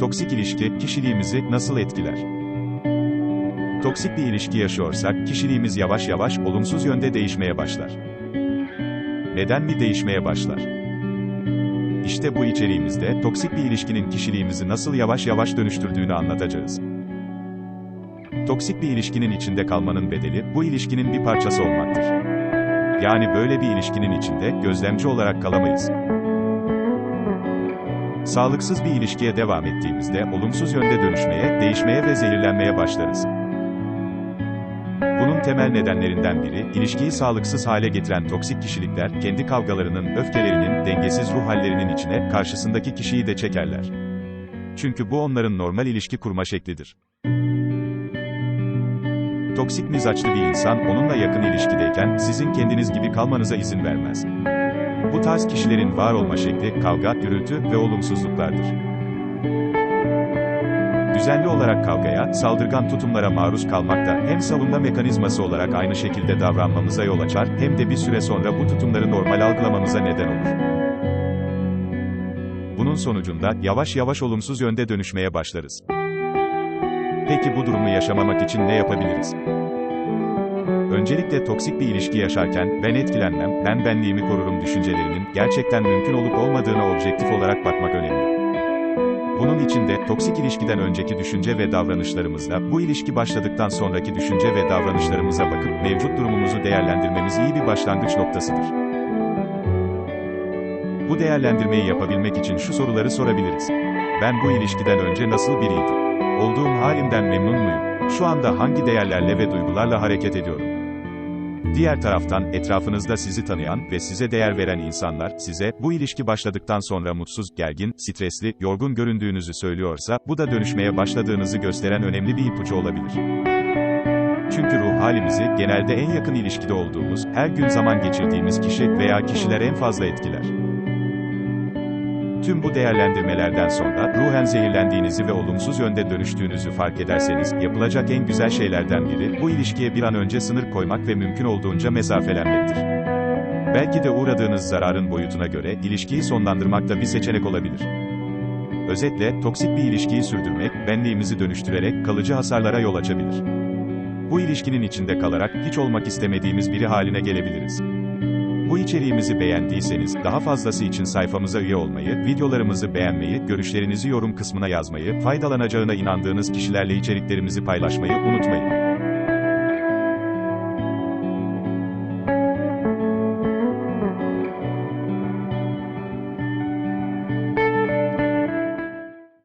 Toksik ilişki, kişiliğimizi nasıl etkiler? Toksik bir ilişki yaşıyorsak, kişiliğimiz yavaş yavaş, olumsuz yönde değişmeye başlar. Neden mi değişmeye başlar? İşte bu içeriğimizde, toksik bir ilişkinin kişiliğimizi nasıl yavaş yavaş dönüştürdüğünü anlatacağız. Toksik bir ilişkinin içinde kalmanın bedeli, bu ilişkinin bir parçası olmaktır. Yani böyle bir ilişkinin içinde, gözlemci olarak kalamayız. Sağlıksız bir ilişkiye devam ettiğimizde, olumsuz yönde dönüşmeye, değişmeye ve zehirlenmeye başlarız. Bunun temel nedenlerinden biri, ilişkiyi sağlıksız hale getiren toksik kişilikler, kendi kavgalarının, öfkelerinin, dengesiz ruh hallerinin içine, karşısındaki kişiyi de çekerler. Çünkü bu onların normal ilişki kurma şeklidir. Toksik mizaçlı bir insan, onunla yakın ilişkideyken, sizin kendiniz gibi kalmanıza izin vermez. Bu tarz kişilerin var olma şekli, kavga, gürültü ve olumsuzluklardır. Düzenli olarak kavgaya, saldırgan tutumlara maruz kalmak da hem savunma mekanizması olarak aynı şekilde davranmamıza yol açar, hem de bir süre sonra bu tutumları normal algılamamıza neden olur. Bunun sonucunda, yavaş yavaş olumsuz yönde dönüşmeye başlarız. Peki bu durumu yaşamamak için ne yapabiliriz? Öncelikle toksik bir ilişki yaşarken, ben etkilenmem, ben benliğimi korurum düşüncelerinin, gerçekten mümkün olup olmadığına objektif olarak bakmak önemli. Bunun için de, toksik ilişkiden önceki düşünce ve davranışlarımızla, bu ilişki başladıktan sonraki düşünce ve davranışlarımıza bakıp, mevcut durumumuzu değerlendirmemiz iyi bir başlangıç noktasıdır. Bu değerlendirmeyi yapabilmek için şu soruları sorabiliriz. Ben bu ilişkiden önce nasıl biriydim? Olduğum halimden memnun muyum? Şu anda hangi değerlerle ve duygularla hareket ediyorum? Diğer taraftan, etrafınızda sizi tanıyan ve size değer veren insanlar, size, bu ilişki başladıktan sonra mutsuz, gergin, stresli, yorgun göründüğünüzü söylüyorsa, bu da dönüşmeye başladığınızı gösteren önemli bir ipucu olabilir. Çünkü ruh halimizi, genelde en yakın ilişkide olduğumuz, her gün zaman geçirdiğimiz kişi veya kişiler en fazla etkiler. Tüm bu değerlendirmelerden sonra, ruhen zehirlendiğinizi ve olumsuz yönde dönüştüğünüzü fark ederseniz, yapılacak en güzel şeylerden biri, bu ilişkiye bir an önce sınır koymak ve mümkün olduğunca mesafelenmektir. Belki de uğradığınız zararın boyutuna göre, ilişkiyi sonlandırmak da bir seçenek olabilir. Özetle, toksik bir ilişkiyi sürdürmek, benliğimizi dönüştürerek, kalıcı hasarlara yol açabilir. Bu ilişkinin içinde kalarak, hiç olmak istemediğimiz biri haline gelebiliriz. Bu içeriğimizi beğendiyseniz, daha fazlası için sayfamıza üye olmayı, videolarımızı beğenmeyi, görüşlerinizi yorum kısmına yazmayı, faydalanacağına inandığınız kişilerle içeriklerimizi paylaşmayı unutmayın.